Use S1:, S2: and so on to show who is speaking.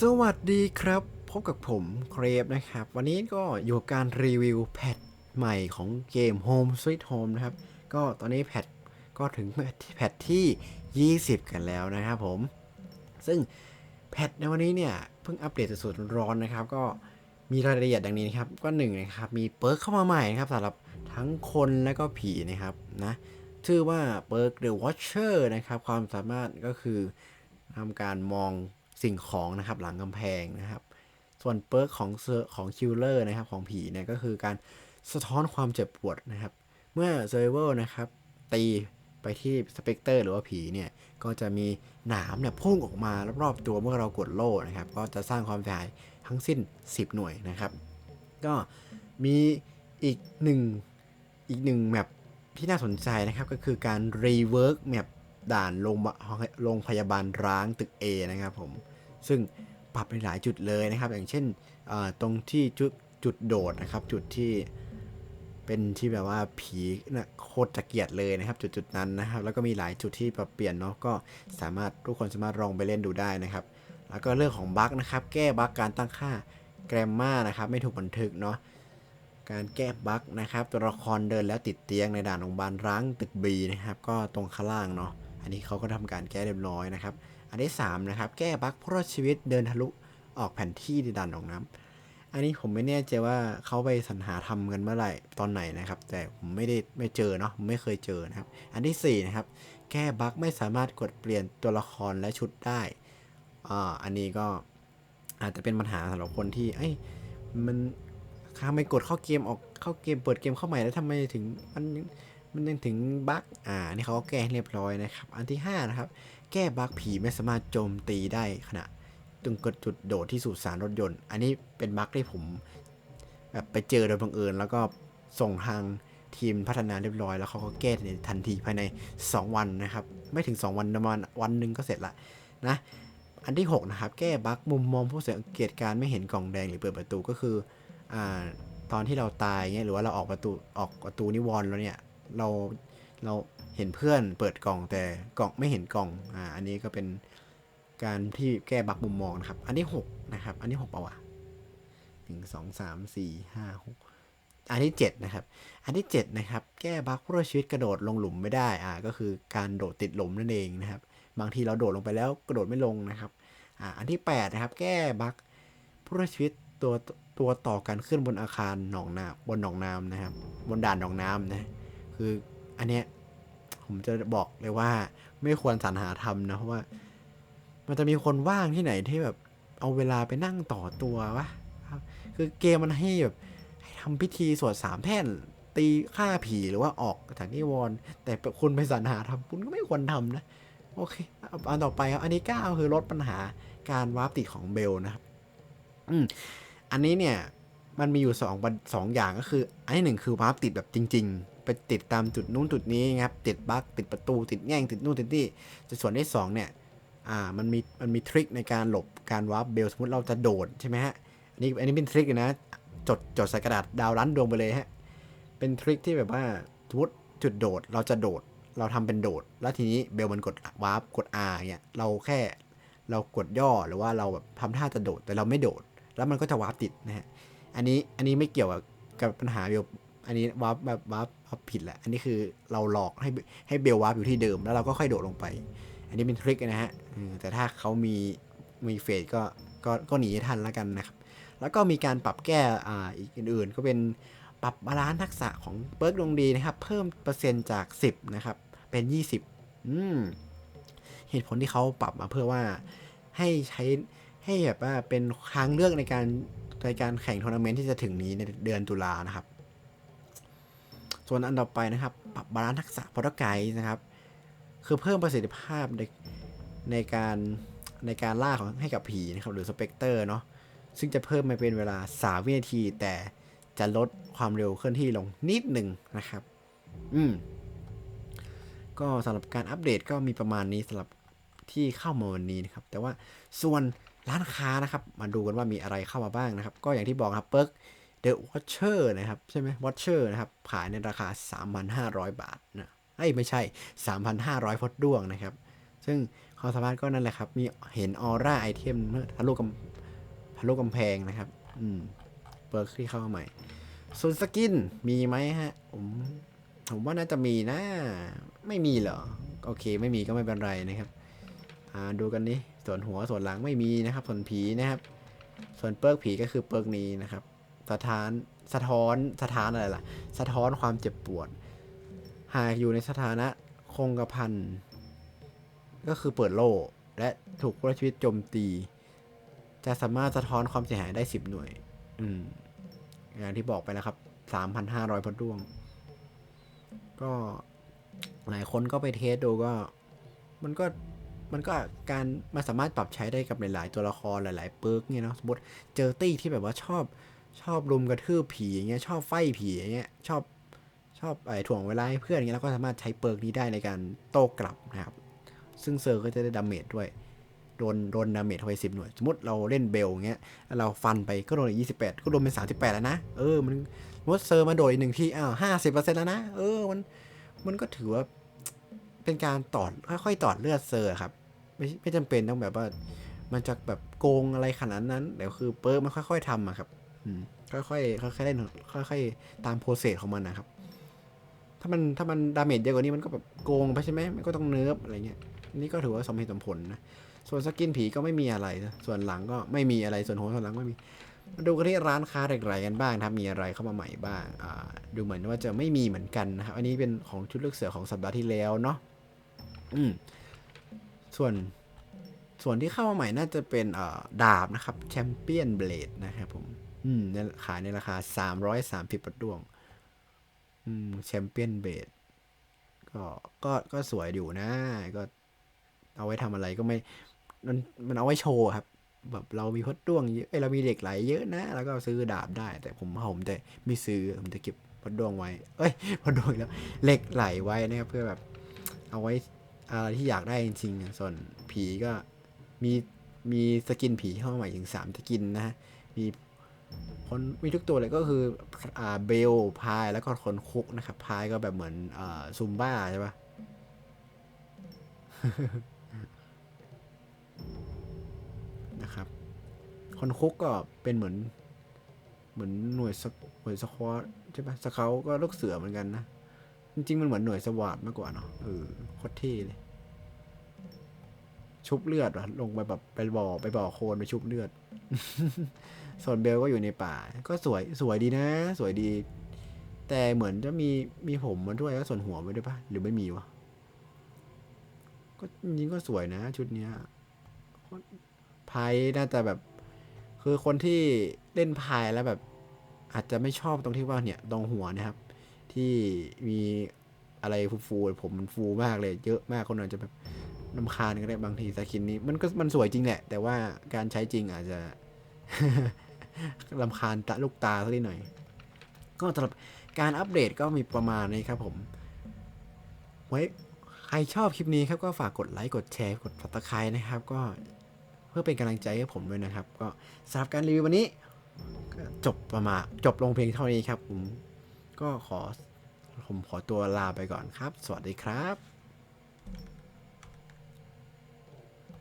S1: สวัสดีครับ พบกับผมเครปนะครับ วันนี้ก็อยู่กับการรีวิวแพทใหม่ของเกม Home Sweet Home นะครับ ก็ตอนนี้แพทก็ถึงแพทที่ 20 กันแล้วนะครับผม ซึ่งแพทในวันนี้เนี่ย เพิ่งอัปเดตสุดร้อนนะครับ ก็มีรายละเอียดดังนี้นะครับ ก็หนึ่งนะครับ มีเปิร์กเข้ามาใหม่นะครับสำหรับทั้งคนและก็ผีนะครับนะชื่อว่าเปิร์ก The Watcher นะครับ ความสามารถก็คือทำการมอง สิ่งของนะครับหลังกำแพงนะครับ ส่วนเปิร์กของเซอร์ของคิลเลอร์นะครับของผีเนี่ยก็คือการสะท้อนความเจ็บปวดนะครับ เมื่อเซอร์เวอร์นะครับตีไปที่สเปกเตอร์หรือว่าผีเนี่ยก็จะมีหนามเนี่ยพุ่งออกมารอบๆตัวเมื่อเรากดโล่นะครับ ก็จะสร้างความเสียหายทั้งสิ้น 10 หน่วยนะครับ ก็มีอีกหนึ่งอีกหนึ่งแมปที่น่าสนใจนะครับก็คือการรีเวิร์กแมปด่านโรงพยาบาลรงพยาบาลร้างตึก A นะครับผม ซึ่งปรับในหลายจุดเลยนะครับ อย่างเช่นตรงที่จุดจุดโดดนะครับ จุดที่เป็นที่แบบว่าผีนะโคตรจะเกลียดเลยนะครับ จุดจุดนั้นนะครับ แล้วก็มีหลายจุดที่ปรับเปลี่ยนเนาะก็สามารถทุกคนสามารถลองไปเล่นดูได้นะครับ แล้วก็เรื่องของบั๊กนะครับ แก้บั๊กการตั้งค่าแกรมมานะครับ ไม่ถูกบันทึกเนาะการแก้บั๊กนะครับตัวละครเดินแล้วติดเตียงในด่านโรงพยาบาลร้างตึกบีนะครับ ก็ตรงข้างล่างเนาะอันนี้เขาก็ทำการแก้เรียบร้อยนะครับ อันที่3นะครับแก้บั๊กผู้รอดชีวิตเดินทะลุออกแผนที่ในด่านหนองน้ำอันนี้ผมไม่แน่ใจว่าเขาไปสรรหาทำกันเมื่อไหร่ตอนไหนนะครับ แต่ผมไม่ได้ไม่เจอเนาะไม่เคยเจอนะครับ อันที่4นะครับแก้บั๊กไม่สามารถกดเปลี่ยนตัวละครและชุดได้อ่าอันนี้ก็อาจจะเป็นปัญหาสำหรับคนที่เอ้ยมันทำไมกดเข้าเกมออกเข้าเกมเปิดเกมเข้าใหม่แล้วทำไมถึงมันมันยังถึงบั๊กอ่านี่เขาก็แก้เรียบร้อยนะครับ อันที่5นะครับ แก้บั๊กผีไม่สามารถโจมตีได้ขณะตรงกดจุดโดดที่สุสานรถยนต์ อันนี้เป็นบั๊กที่ผมแบบไปเจอโดยบังเอิญ แล้วก็ส่งทางทีมพัฒนาเรียบร้อย แล้วเขาก็แก้ในทันทีภายใน 2 วันนะครับ ไม่ถึง 2 วันประมาณวันหนึ่งก็เสร็จละนะ อันที่ 6 นะครับ แก้บั๊กมุมมองผู้สังเกตการไม่เห็นกล่องแดงหรือเปิดประตูก็คืออ่าตอนที่เราตายเงี้ยหรือว่าเราออกประตูออกประตูนิวรณ์แล้วเนี่ยเราเรา เห็นเพื่อนเปิดกล่องแต่กล่องไม่เห็นกล่องอ่าอันนี้ก็เป็นการที่แก้บักมุมมองนะครับ อันที่6นะครับ อันที่6เปล่าวะหนึ่งสองสามสี่ห้าหกอันที่ 7 นะครับ อันที่ 7 นะครับ แก้บั๊กผู้รอดชีวิตกระโดดลงหลุมไม่ได้อ่าก็คือการโดดติดหลุมนั่นเองนะครับ บางทีเราโดดลงไปแล้วกระโดดไม่ลงนะครับอ่าอันที่ 8 นะครับ แก้บั๊กผู้รอดชีวิตตัวตัวต่อกันขึ้นบนอาคารหนองน้ำบนหนองน้ำนะครับ บนด่านหนองน้ำนะคืออันเนี้ย ผมจะบอกเลยว่า ไม่ควรสรรหาทำนะเพราะว่า มันจะมีคนว่างที่ไหนที่แบบ เอาเวลาไปนั่งต่อตัววะคือเกมมันให้แบบให้ทำพิธีสวดสามแท่นตีฆ่าผีหรือว่าออกจากนิวรณ์แต่คุณไปสรรหาทำคุณก็ไม่ควรทำนะ โอเคเอาอันต่อไปครับอันที่เก้าคือลดปัญหาการวาร์ปติดของเบลนะครับอืมอันนี้เนี่ยมันมีอยู่สองสองอย่างก็คือ อันที่หนึ่งคือวาร์ปติดแบบจริง ๆ ไปติดตามจุดนู้นจุดนี้ครับติดบั๊กติดประตูติดแง่งติดนู่นติดนี่แต่ส่วนที่สองเนี่ยอ่ามันมีมันมีทริคในการหลบการวาร์ปเบลสมมติเราจะโดดใช่ไหมฮะอันนี้อันนี้เป็นทริคนะจดจดใส่กระดาษดาวร้นดวงไปเลยฮะเป็นทริคที่แบบว่าสมมติจุดโดดเราจะโดดเราทำเป็นโดด แล้วทีนี้เบลมันกดวาร์ปกด R เนี่ยเราแค่เรากดย่อหรือว่าเราแบบทำท่าจะโดดแต่เราไม่โดด แล้วมันก็จะวาร์ปติดนะฮะอันนี้อันนี้ไม่เกี่ยวกับกับปัญหาเบล อันนี้วาร์ปแบบวาร์ปวาร์ปผิดแหละ อันนี้คือเราหลอกให้ให้เบลวาร์ปอยู่ที่เดิม แล้วเราก็ค่อยโดดลงไป อันนี้เป็นทริคนะฮะแต่ถ้าเขามีมีเฟสก็ก็ก็หนีทันแล้วกันนะครับ แล้วก็มีการปรับแก้อ่าอีกอื่นๆ ก็เป็นปรับบาลานซ์ทักษะของเปิร์กดวงดีนะครับ เพิ่มเปอร์เซ็นต์จาก 10 นะครับ เป็น 20 อืม เหตุผลที่เขาปรับมาเพื่อว่าให้ใช้ให้แบบว่าเป็นทางเลือกในการในการแข่งทัวร์นาเมนต์ที่จะถึงนี้ในเดือนตุลานะครับ ส่วนอันต่อไปนะครับปรับบาลานซ์ทักษะพอร์ไกด์นะครับ คือเพิ่มประสิทธิภาพในในการในการล่าของให้กับผีนะครับหรือสเปกเตอร์เนาะซึ่งจะเพิ่มมาเป็นเวลา 3 วินาที แต่จะลดความเร็วเคลื่อนที่ลงนิดหนึ่งนะครับ อืม ก็สำหรับการอัปเดตก็มีประมาณนี้สำหรับที่เข้ามาวันนี้นะครับ แต่ว่าส่วนร้านค้านะครับ มาดูกันว่ามีอะไรเข้ามาบ้างนะครับ ก็อย่างที่บอกครับเปิร์ก The Watcher นะครับ ใช่ไหม Watcher นะครับ ขายในราคา 3,500 บาทนะเอ้ไม่ใช่ 3,500พดด้วงนะครับ ซึ่งความสามารถก็นั่นแหละครับ มีเห็นออร่าไอเทมทะลุกำทะลุกำแพงนะครับ อืมเปิร์กที่เข้ามาใหม่ส่วนสกินมีไหมฮะ ผม ผมว่าน่าจะมีนะ ไม่มีเหรอ โอเค ไม่มีก็ไม่เป็นไรนะครับ อ่า ดูกันนี่ส่วนหัวส่วนหลังไม่มีนะครับ ส่วนผีนะครับ ส่วนเปิร์กผีก็คือเปิร์กนี้นะครับ สะท้านสะท้อนสะท้านอะไรล่ะ สะท้อนความเจ็บปวด หากอยู่ในสถานะคงกระพันก็คือเปิดโล่และถูกผู้รอดชีวิตโจมตี จะสามารถสะท้อนความเสียหายได้10หน่วย อืมอย่างที่บอกไปแล้วครับ3,500พดดวง ก็หลายคนก็ไปเทสดูก็ มันก็มันก็การมันสามารถปรับใช้ได้กับหลาย ๆ ตัวละครหลาย ๆ เปิร์กเนี่ยเนาะสมมติเจอตี้ที่แบบว่าชอบ ชอบรุมกระทืบผีอย่างเงี้ยชอบไฟผีอย่างเงี้ยชอบชอบไอ้ถ่วงเวลาให้เพื่อนอย่างเงี้ยเราก็สามารถใช้เปิร์กนี้ได้ในการโต้กลับนะครับ ซึ่งเซอร์ก็จะได้ดาเมจด้วยโดนโดนดาเมจเข้าไปสิบหน่วย สมมติเราเล่นเบลอย่างเงี้ยเราฟันไปก็โดนอีกยี่สิบแปดก็รวมเป็นสามสิบแปดแล้วนะ เออ มันสมมติเซอร์มาโดดอีกหนึ่งทีอ้าวห้าสิบเปอร์เซ็นต์แล้วนะ เออ มันมันก็ถือว่าเป็นการตอดค่อยๆตอดเลือดเซอร์ครับ ไม่ไม่จำเป็นต้องแบบว่า มันจะแบบโกงอะไรขนาดนั้นเดี๋ยวคือเปิร์กมันค่อย ๆทำอะครับ ค่อยๆค่อยๆเล่นค่อยๆตามโปรเซสของมันนะครับ ถ้ามันถ้ามันดาเมจเยอะกว่านี้มันก็แบบโกงไปใช่ไหมมันก็ต้องเนิร์ฟอะไรเงี้ยนี่ก็ถือว่าสมเหตุสมผลนะส่วนสกินผีก็ไม่มีอะไรนะส่วนหลังก็ไม่มีอะไรส่วนหัวส่วนหลังไม่มีมาดูกันที่ร้านค้าเหล็กไหลกันบ้างนะครับมีอะไรเข้ามาใหม่บ้างอ่าดูเหมือนว่าจะไม่มีเหมือนกันนะครับ อันนี้เป็นของชุดลูกเสือของสัปดาห์ที่แล้วเนาะอืมส่วนส่วนที่เข้ามาใหม่น่าจะเป็นดาบนะครับแชมเปี้ยนเบลดนะครับผม อืมในขายในราคา330ปัดดวง อืมแชมเปี้ยนเบดก็ก็ก็สวยอยู่นะ ก็เอาไว้ทำอะไรก็ไม่ มันมันเอาไว้โชว์ครับ แบบเรามีพดด้วงเยอะเอ้เรามีเหล็กไหลเยอะนะ แล้วก็ซื้อดาบได้ แต่ผมผมจะไม่ซื้อผมจะเก็บพดด้วงไว้ เอ้ยพดด้วงแล้วเหล็กไหลไว้นะครับ เพื่อแบบ เอาไว้อะไรที่อยากได้จริงๆส่วนผีก็มีมีสกินผีเข้ามาใหม่ถึงสามสกินนะฮะมี คนมีทุกตัวเลยก็คืออ่าเบลพายแล้วก็คนคุกนะครับพายก็แบบเหมือนอ่าซุมบ้าใช่ปะนะครับ คนคุกก็เป็นเหมือน เหมือนหน่วยสหน่วยสควอตใช่ปะสเกลก็ลูกเสือเหมือนกันนะจริงๆมันเหมือนหน่วยสวาดมากกว่าเนาะเออโคตรเท่เลย ชุบเลือดวะลงไปแบบไปบ่อไปบ่อโคลนไปชุบเลือด ส่วนเบลก็อยู่ในป่า ก็สวยสวยดีนะ สวยดี แต่เหมือนจะมีมีผมมาด้วยแล้วส่วนหัวไม่ด้วยปะหรือไม่มีวะก็จริงก็สวยนะ ชุดเนี้ยพายน่าจะแบบ คือคนที่เล่นพายแล้วแบบ อาจจะไม่ชอบตรงที่ว่าเนี่ยตรงหัวนะครับ ที่มีอะไรฟูๆผมมันฟูมากเลย เยอะมากคนอาจจะแบบนำคาญก็ได้บางทีสกินนี้ มันก็มันสวยจริงแหละ แต่ว่าการใช้จริงอาจจะ ลำคาญตาลูกตาสักนิดหน่อย ก็สำหรับการอัปเดตก็มีประมาณนี้ครับผม ไว้ใครชอบคลิปนี้ครับก็ฝากกดไลค์กดแชร์กด subscribe นะครับ ก็เพื่อเป็นกำลังใจให้ผมด้วยนะครับ ก็สำหรับการรีวิววันนี้ก็จบประมาณจบลงเพียงเท่านี้ครับผมก็ขอผมขอตัวลาไปก่อนครับ สวัสดีครับ